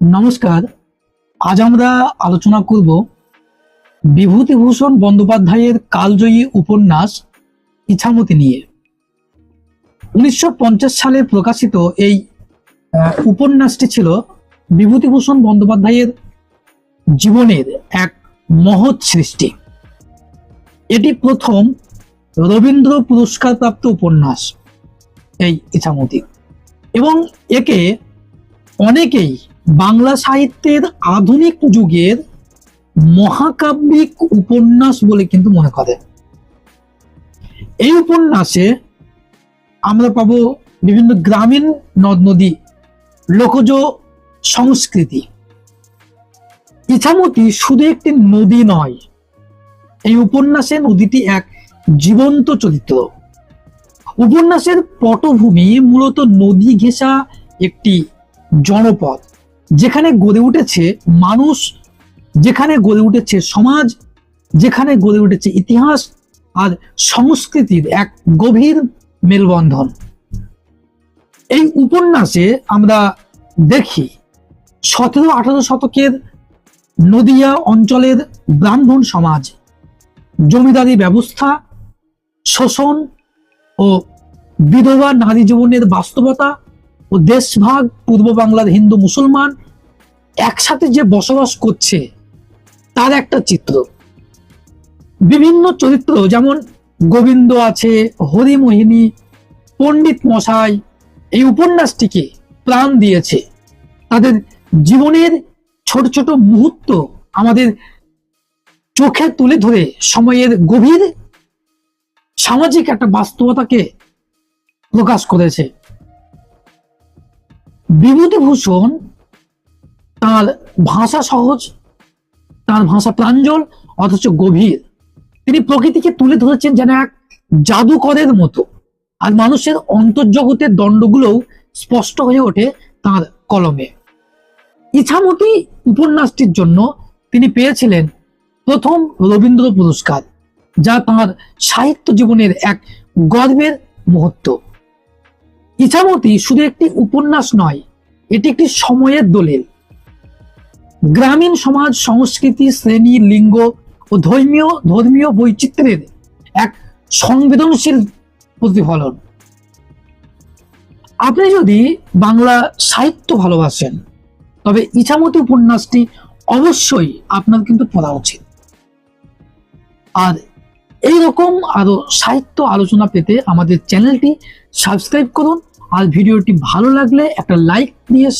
নমস্কার। আজ আমরা আলোচনা করব বিভূতিভূষণ বন্দ্যোপাধ্যায়ের কালজয়ী উপন্যাস ইছামতি নিয়ে। উনিশশো পঞ্চাশ সালে প্রকাশিত এই উপন্যাসটি ছিল বিভূতিভূষণ বন্দ্যোপাধ্যায়ের জীবনের এক মহৎ সৃষ্টি। এটি প্রথম রবীন্দ্র পুরস্কার প্রাপ্ত উপন্যাস এই ইছামতি। এবং একে অনেকেই বাংলা সাহিত্যের আধুনিক যুগের মহাকাব্যিক উপন্যাস বলে কিন্তু মনে করে। এই উপন্যাসে আমরা পাবো বিভিন্ন গ্রামীণ নদ নদী লোকজ সংস্কৃতি। ইছামতি শুধু একটি নদী নয়, এই উপন্যাসে নদীটি এক জীবন্ত চরিত্র। উপন্যাসের পটভূমি মূলত নদী ঘেঁষা একটি জনপদ। যেখানে গড়ে উঠেছে মানুষ, যেখানে গড়ে উঠেছে সমাজ, যেখানে গড়ে উঠেছে ইতিহাস আর সংস্কৃতির এক গভীর মেলবন্ধন। এই উপন্যাসে আমরা দেখি সতেরো আঠারো শতকের নদিয়া অঞ্চলের ব্রাহ্মণ সমাজ, জমিদারি ব্যবস্থা, শোষণ ও বিধবা নারী জীবনের বাস্তবতা ও দেশভাগ, পূর্ব বাংলার হিন্দু মুসলমান একসাথে যে বসবাস করছে, তার একটা চিত্র। বিভিন্ন চরিত্র, যেমন গোবিন্দ আছে, হরিমোহিনী, পণ্ডিত মশাই, এই উপন্যাসটিকে প্রাণ দিয়েছে। তাদের জীবনের ছোট ছোট মুহূর্ত আমাদের চোখে তুলে ধরে সময়ের গভীর সামাজিক একটা বাস্তবতাকে প্রকাশ করেছে। বিভূতিভূষণ তার ভাষা সহজ, তার ভাষা প্রাঞ্জল, অথচ গভীর। তিনি প্রকৃতিকে তুলে ধরেছেন যেন এক জাদুকরের মতো। আর মানুষের অন্তর্জগতের দণ্ডগুলোও স্পষ্ট হয়ে ওঠে তার কলমে। ইছামতি উপন্যাসটির জন্য তিনি পেয়েছিলেন প্রথম রবীন্দ্র পুরস্কার, যা তাঁর সাহিত্য জীবনের এক গর্বের মুহূর্ত। ইছামতি শুধু একটি উপন্যাস নয়, এটি একটি সময়ের দলিল। গ্রামীণ সমাজ, সংস্কৃতি, শ্রেণি, লিঙ্গ ও ধর্মীয় ধর্মীয় বৈচিত্র্যের এক সংবেদনশীল প্রতিফলন। আপনি যদি বাংলা সাহিত্য ভালোবাসেন, তবে ইছামতি উপন্যাসটি অবশ্যই আপনার কিন্তু পড়া উচিত। আর এই রকম আরও সাহিত্য আলোচনা পেতে আমাদের চ্যানেলটি সাবস্ক্রাইব করুন, আর ভিডিওটি ভালো লাগলে একটা লাইক দিয়ে